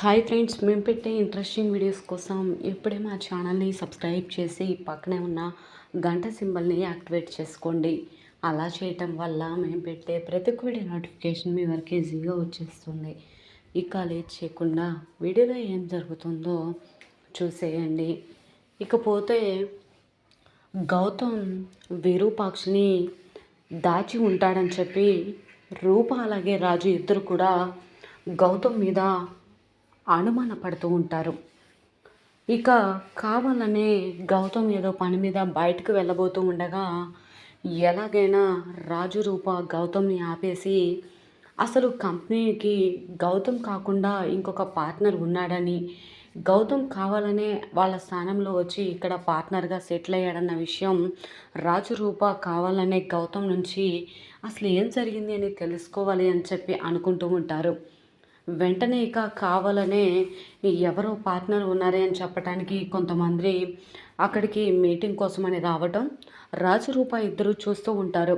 Hi friends మేము పెట్టే interesting videos కోసం ఇప్పుడే మా ఛానల్ని సబ్స్క్రైబ్ చేసి పక్కనే ఉన్న గంట సింబల్ని యాక్టివేట్ చేసుకోండి. అలా చేయటం వల్ల మేము పెట్టే ప్రతి ఒక్క వీడియో నోటిఫికేషన్ మీ వరకు ఈజీగా వచ్చేస్తుంది. ఇక లేట్ చేయకుండా వీడియోలో ఏం జరుగుతుందో చూసేయండి. ఇకపోతే గౌతమ్ విరూపాక్షిని దాచి ఉంటాడని చెప్పి రూప అలాగే రాజు ఇద్దరు కూడా గౌతమ్ మీద అనుమాన పడుతూ ఉంటారు. ఇక కావాలనే గౌతమ్ ఏదో పని మీద బయటకు వెళ్ళబోతూ ఉండగా ఎలాగైనా రాజు రూప గౌతమ్ని ఆపేసి అసలు కంపెనీకి గౌతమ్ కాకుండా ఇంకొక పార్ట్నర్ ఉన్నాడని గౌతమ్ కావాలనే వాళ్ళ స్థానంలో వచ్చి ఇక్కడ పార్ట్నర్గా సెటిల్ అయ్యాడన్న విషయం రాజు రూప కావాలనే గౌతమ్ నుంచి అసలు ఏం జరిగింది అని తెలుసుకోవాలి అని చెప్పి అనుకుంటూ ఉంటారు. వెంటనే ఇక కావాలనే ఎవరో పార్ట్నర్ ఉన్నారే అని చెప్పడానికి కొంతమంది అక్కడికి మీటింగ్ కోసమని రావటం రాజరూప ఇద్దరు చూస్తూ ఉంటారు.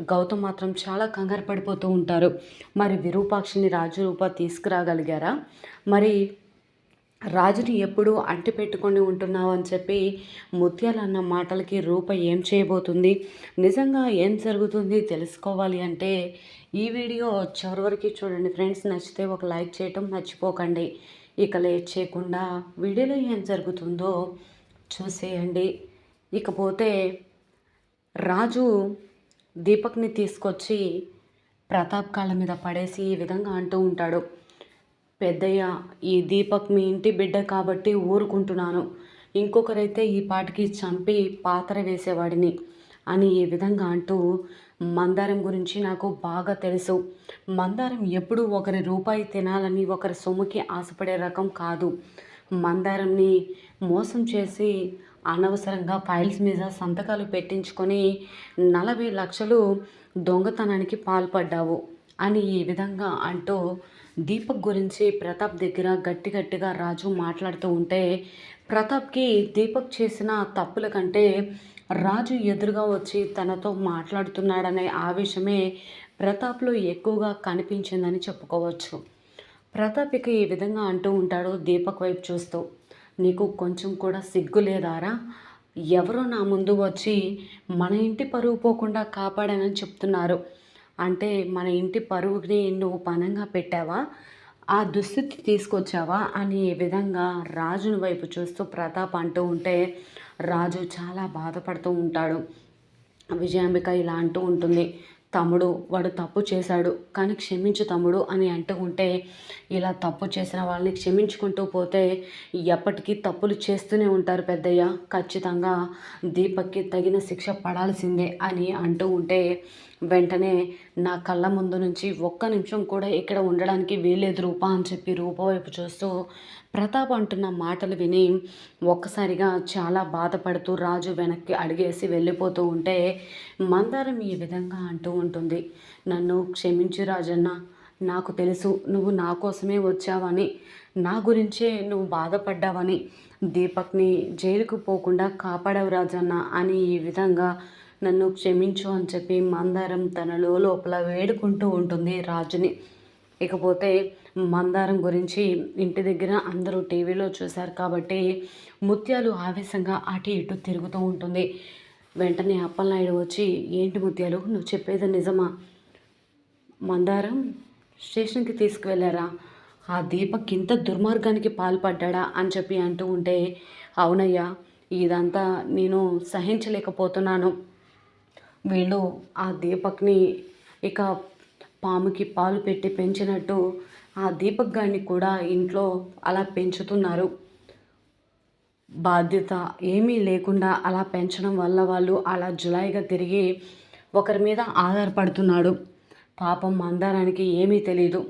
గౌతమ్ మాత్రం చాలా కంగారు పడిపోతూ ఉంటారు. మరి విరూపాక్షిని రాజరూప తీసుకురాగలిగారా? మరి రాజుని ఎప్పుడు అంటి పెట్టుకొని ఉంటున్నావు అని చెప్పి ముత్యాలు అన్న మాటలకి రూప ఏం చేయబోతుంది? నిజంగా ఏం జరుగుతుంది తెలుసుకోవాలి అంటే ఈ వీడియో చివరి వరకు చూడండి ఫ్రెండ్స్. నచ్చితే ఒక లైక్ చేయటం మర్చిపోకండి. ఇక లేట్ చేయకుండా వీడియోలో ఏం జరుగుతుందో చూసేయండి. ఇకపోతే రాజు దీపక్ని తీసుకొచ్చి ప్రతాప్ కాళ్ళ మీద పడేసి ఈ విధంగా అంటూ ఉంటాడు. పెద్దయ్య ఈ దీపక్ మీ ఇంటి బిడ్డ కాబట్టి ఊరుకుంటున్నాను. ఇంకొకరైతే ఈ పాటికి చంపి పాత్ర వేసేవాడిని అని ఈ విధంగా అంటూ మందారం గురించి నాకు బాగా తెలుసు. మందారం ఎప్పుడు ఒకరి రూపాయి తినాలని ఒకరి సొమ్ముకి ఆశపడే రకం కాదు. మందారంని మోసం చేసి అనవసరంగా ఫైల్స్ మీద సంతకాలు పెట్టించుకొని నలభై లక్షలు దొంగతనానికి పాల్పడ్డావు అని ఈ విధంగా అంటూ దీపక్ గురించి ప్రతాప్ దగ్గర గట్టి గట్టిగా రాజు మాట్లాడుతూ ఉంటే ప్రతాప్కి దీపక్ చేసిన తప్పుల కంటే రాజు ఎదురుగా వచ్చి తనతో మాట్లాడుతున్నాడనే ఆవేశమే ప్రతాప్లో ఎక్కువగా కనిపించిందని చెప్పుకోవచ్చు. ప్రతాప్ ఇక ఈ విధంగా అంటూ ఉంటాడు దీపక్ వైపు చూస్తూ. నీకు కొంచెం కూడా సిగ్గు లేదారా? ఎవరో నా ముందు వచ్చి మన ఇంటి పరువు పోకుండా కాపాడానని చెప్తున్నారు. అంటే మన ఇంటి పరువుని నువ్వు పనంగా పెట్టావా? ఆ దుస్థితి తీసుకొచ్చావా? అని విధంగా రాజుని వైపు చూస్తూ ప్రతాప్ అంటూ ఉంటే రాజు చాలా బాధపడుతూ ఉంటాడు. విజయాంబిక ఇలా అంటూ ఉంటుంది. తమ్ముడు వాడు తప్పు చేశాడు. కానీ క్షమించు తమ్ముడు అని అంటూ ఉంటే ఇలా తప్పు చేసిన వాళ్ళని క్షమించుకుంటూ పోతే ఎప్పటికీ తప్పులు చేస్తూనే ఉంటారు పెద్దయ్య. ఖచ్చితంగా దీపక్కి తగిన శిక్ష పడాల్సిందే అని అంటూ ఉంటే వెంటనే నా కళ్ళ ముందు నుంచి ఒక్క నిమిషం కూడా ఇక్కడ ఉండడానికి వీలేదు రూప అని చెప్పి రూప వైపు చూస్తూ ప్రతాప్ అంటున్న మాటలు విని ఒక్కసారిగా చాలా బాధపడుతూ రాజు వెనక్కి అడిగేసి వెళ్ళిపోతూ ఉంటే మందారం ఈ విధంగా అంటూ ఉంటుంది. నన్ను క్షమించు రాజన్న నాకు తెలుసు నువ్వు నా కోసమే వచ్చావని నా గురించే నువ్వు బాధపడ్డావని దీపక్ని జైలుకు పోకుండా కాపాడవు రాజన్న అని ఈ విధంగా నన్ను క్షమించు అని చెప్పి మందారం తనలో లోపల వేడుకుంటూ ఉంటుంది రాజుని. ఇకపోతే మందారం గురించి ఇంటి దగ్గర అందరూ టీవీలో చూశారు కాబట్టి ముత్యాలు ఆవేశంగా అటు ఇటు తిరుగుతూ ఉంటుంది. వెంటనే అప్పలనాయుడు వచ్చి ఏంటి ముత్యాలు? నువ్వు చెప్పేది నిజమా? మందారం స్టేషన్కి తీసుకువెళ్ళారా? ఆ దీపక్ ఇంత దుర్మార్గానికి పాల్పడ్డా అని చెప్పి అంటూ ఉంటే అవునయ్యా ఇదంతా నేను సహించలేకపోతున్నాను. వీళ్ళు ఆ దీపక్ని ఇక పాముకి పాలు పెట్టి పెంచినట్టు ఆ దీపక్ గారిని కూడా ఇంట్లో అలా పెంచుతున్నారు. బాధ్యత ఏమీ లేకుండా అలా పెంచడం వల్ల వాళ్ళు అలా జులాయిగా తిరిగి ఒకరి మీద ఆధారపడుతున్నాడు పాపం మందారానికి ఏమీ తెలియదు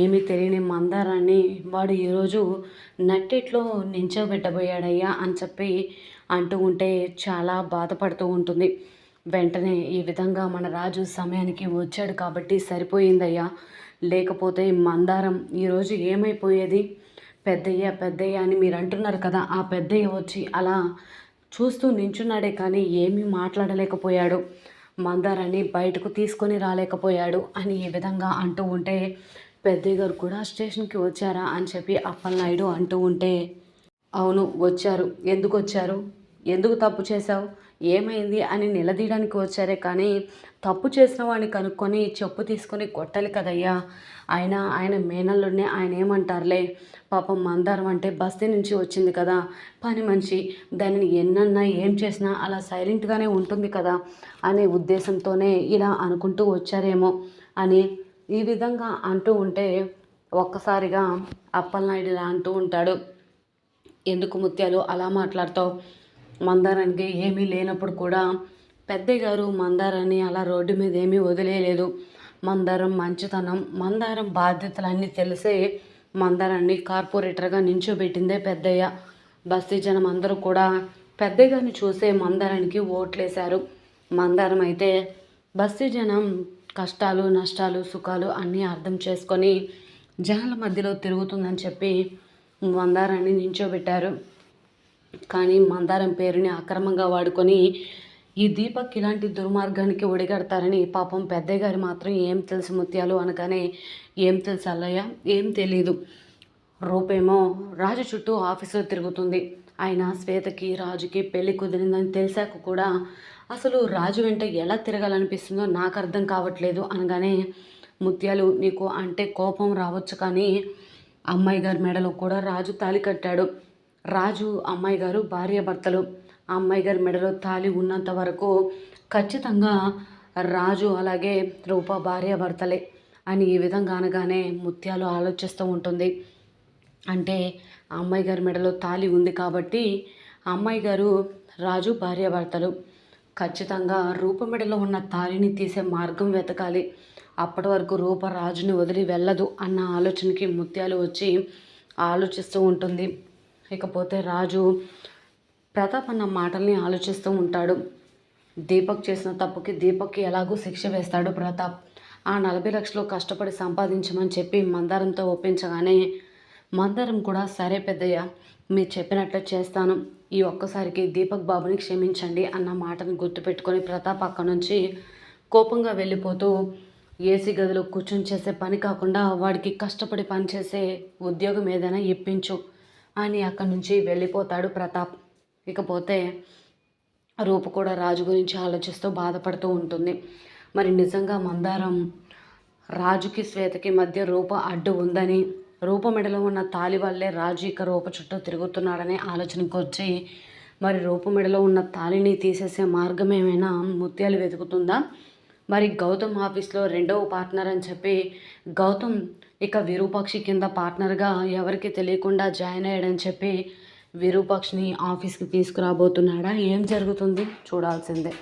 ఏమీ తెలియని మందారాన్ని వాడు ఈరోజు నట్టిట్లో నించోబెట్టబోయాడయ్యా అని చెప్పి అంటూ ఉంటే చాలా బాధపడుతూ ఉంటుంది. వెంటనే ఈ విధంగా మన రాజు సమయానికి వచ్చాడు కాబట్టి సరిపోయిందయ్యా. లేకపోతే మందారం ఈరోజు ఏమైపోయేది? పెద్దయ్య పెద్దయ్య అని మీరు అంటున్నారు కదా ఆ పెద్దయ్య వచ్చి అలా చూస్తూ నించున్నాడే కానీ ఏమీ మాట్లాడలేకపోయాడు. మందారాన్ని బయటకు తీసుకొని రాలేకపోయాడు అని ఈ విధంగా అంటూ ఉంటే పెద్దయ్య గారు కూడా స్టేషన్కి వచ్చారా అని చెప్పి అప్పలనాయుడు అంటూ ఉంటే అవును వచ్చారు. ఎందుకు వచ్చారు? ఎందుకు తప్పు చేశావు? ఏమైంది? అని నిలదీయడానికి వచ్చారే కానీ తప్పు చేసిన వాడిని కనుక్కొని చెప్పు తీసుకొని కొట్టాలి కదయ్యా. ఆయన ఆయన మేనల్లోనే ఆయన ఏమంటారులే? పాపం మందారం అంటే బస్తీ నుంచి వచ్చింది కదా. పని మనిషి దానిని ఎన్నన్నా ఏం చేసినా అలా సైలెంట్గానే ఉంటుంది కదా అనే ఉద్దేశంతోనే ఇలా అనుకుంటూ వచ్చారేమో అని ఈ విధంగా అంటూ ఉంటే ఒక్కసారిగా అప్పలనాయుడు ఇలా అంటూ ఉంటాడు. ఎందుకు ముత్యాలు అలా మాట్లాడతావు? మందారానికి ఏమీ లేనప్పుడు కూడా పెద్దయ్య గారు మందారాన్ని అలా రోడ్డు మీద ఏమీ వదిలేయలేదు. మందారం మంచితనం మందారం బాధ్యతలన్నీ తెలిసే మందారాన్ని కార్పొరేటర్గా నించోబెట్టిందే పెద్దయ్య. బస్తీ జనం అందరూ కూడా పెద్దయ్య గారిని చూసే మందారానికి ఓట్లేశారు. మందారం అయితే బస్తీ జనం కష్టాలు నష్టాలు సుఖాలు అన్నీ అర్థం చేసుకొని జనాల మధ్యలో తిరుగుతుందని చెప్పి మందారాన్ని నించోబెట్టారు. కానీ మందారం పేరుని అక్రమంగా వాడుకొని ఈ దీపక్ ఇలాంటి దుర్మార్గానికి ఒడిగడతారని పాపం పెద్దయ్య గారు మాత్రం ఏం తెలుసు ముత్యాలు అనగానే ఏం తెలుసు అల్లయ్య? ఏం తెలీదు. రూపేమో రాజు చుట్టూ ఆఫీసులో తిరుగుతుంది. ఆయన శ్వేతకి రాజుకి పెళ్ళి కుదిరిందని తెలిసాక కూడా అసలు రాజు వెంట ఎలా తిరగాలనిపిస్తుందో నాకు అర్థం కావట్లేదు అనగానే ముత్యాలు నీకు అంటే కోపం రావచ్చు కానీ అమ్మాయి గారి మెడలో కూడా రాజు తాలి కట్టాడు. రాజు అమ్మాయి గారు భార్యాభర్తలు ఆ అమ్మాయి గారి మెడలో తాలి ఉన్నంత వరకు ఖచ్చితంగా రాజు అలాగే రూప భార్యాభర్తలే అని ఈ విధంగా అనగానే ముత్యాలు ఆలోచిస్తూ ఉంటుంది. అంటే ఆ అమ్మాయి గారి మెడలో తాలి ఉంది కాబట్టి ఆ అమ్మాయి గారు రాజు భార్యాభర్తలు ఖచ్చితంగా రూప మెడలో ఉన్న తాలిని తీసే మార్గం వెతకాలి. అప్పటి వరకు రూప రాజుని వదిలి వెళ్ళదు అన్న ఆలోచనకి ముత్యాలు వచ్చి ఆలోచిస్తూ ఉంటుంది. ఇకపోతే రాజు ప్రతాప్ అన్న మాటల్ని ఆలోచిస్తూ ఉంటాడు. దీపక్ చేసిన తప్పుకి దీపక్కి ఎలాగో శిక్ష వేస్తాడు ప్రతాప్. ఆ నలభై లక్షలు కష్టపడి సంపాదించమని చెప్పి మందారంతో ఒప్పించగానే మందారం కూడా సరే పెద్దయ్య మీరు చెప్పినట్లు చేస్తాను. ఈ ఒక్కసారికి దీపక్ బాబుని క్షమించండి అన్న మాటను గుర్తుపెట్టుకొని ప్రతాప్ అక్కడి నుంచి కోపంగా వెళ్ళిపోతూ ఏసీ గదిలో కూర్చొని చేసే పని కాకుండా వాడికి కష్టపడి పనిచేసే ఉద్యోగం ఏదైనా ఇప్పించు. అని అక్కడి నుంచి వెళ్ళిపోతాడు ప్రతాప్. ఇకపోతే రూప కూడా రాజు గురించి ఆలోచిస్తూ బాధపడుతూ ఉంటుంది. మరి నిజంగా మందారం రాజుకి శ్వేతకి మధ్య రూప అడ్డు ఉందని రూప మెడలో ఉన్న తాలి వల్లే రాజు ఇక రూప చుట్టూ తిరుగుతున్నాడనే ఆలోచనకు వచ్చి మరి రూప మెడలో ఉన్న తాలిని తీసేసే మార్గం ఏమైనా ముత్యాలు వెతుకుతుందా? మరి గౌతమ్ ఆఫీస్లో రెండవ పార్ట్నర్ అని చెప్పి గౌతమ్ ఇక విరూపాక్షి కింద పార్ట్నర్గా ఎవరికి తెలియకుండా జాయిన్ అయ్యాడని చెప్పి విరూపాక్షిని ఆఫీస్కి తీసుకురాబోతున్నాడా? ఏం జరుగుతుంది? చూడాల్సిందే.